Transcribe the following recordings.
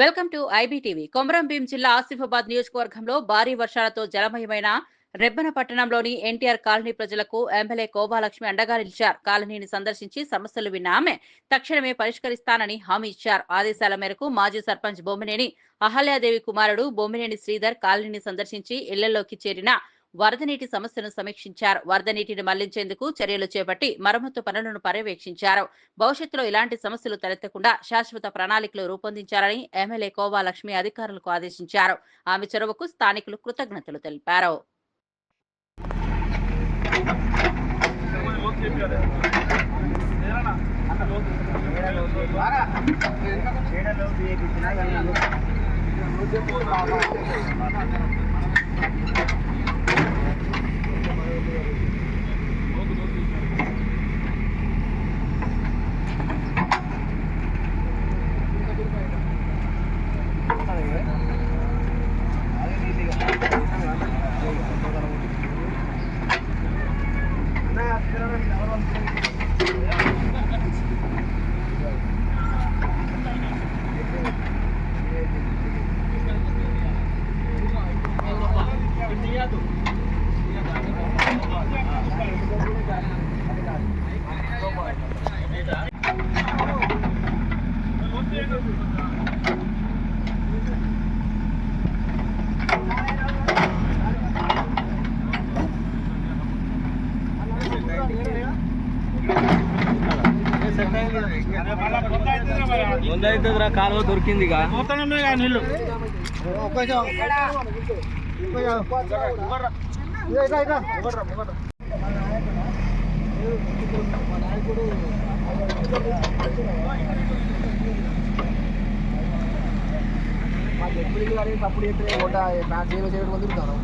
Welcome to IBTV. Komaram Bheem జిల్లా ఆసిఫాబాద్ నియోజకవర్గంలో భారీ వర్షాలతో జలమయమైన రెబ్బన పట్టణంలోని ఎన్టీఆర్ కాలనీ ప్రజలకు ఎమ్మెల్యే కోబాలక్ష్మి అండగా నిలిచారు. కాలనీని సందర్శించి సమస్యలు విన్న ఆమె తక్షణమే పరిష్కరిస్తానని హామీ ఇచ్చారు. ఆదేశాల మేరకు మాజీ సర్పంచ్ బొమ్మినేని అహల్యాదేవి కుమారుడు బొమ్మినేని శ్రీధర్ కాలనీని సందర్శించి ఇళ్ళలోకి చేరిన వరద నీటి సమస్యను సమీక్షించారు. వరద నీటిని మళ్ళించేందుకు చర్యలు చేపట్టి మరమ్మతు పనులను పర్యవేక్షించారు. భవిష్యత్తులో ఇలాంటి సమస్యలు తలెత్తకుండా శాశ్వత ప్రణాళికలు రూపొందించాలని ఎమ్మెల్యే కోవా లక్ష్మి అధికారులకు ఆదేశించారు. ఆమె చొరవకు స్థానికులు కృతజ్ఞతలు తెలిపారు. Obrigado. ముందైతుందిరా కాలువ దొరికింది నీళ్ళు తప్పుడు చెప్పిన ఓట నా చేలో చేయడం వదులుతాను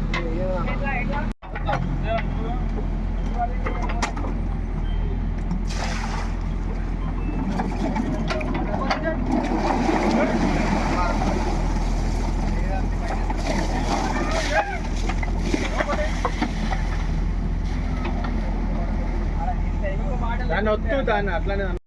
దాన్ని వద్దు దాన్ని అట్లానే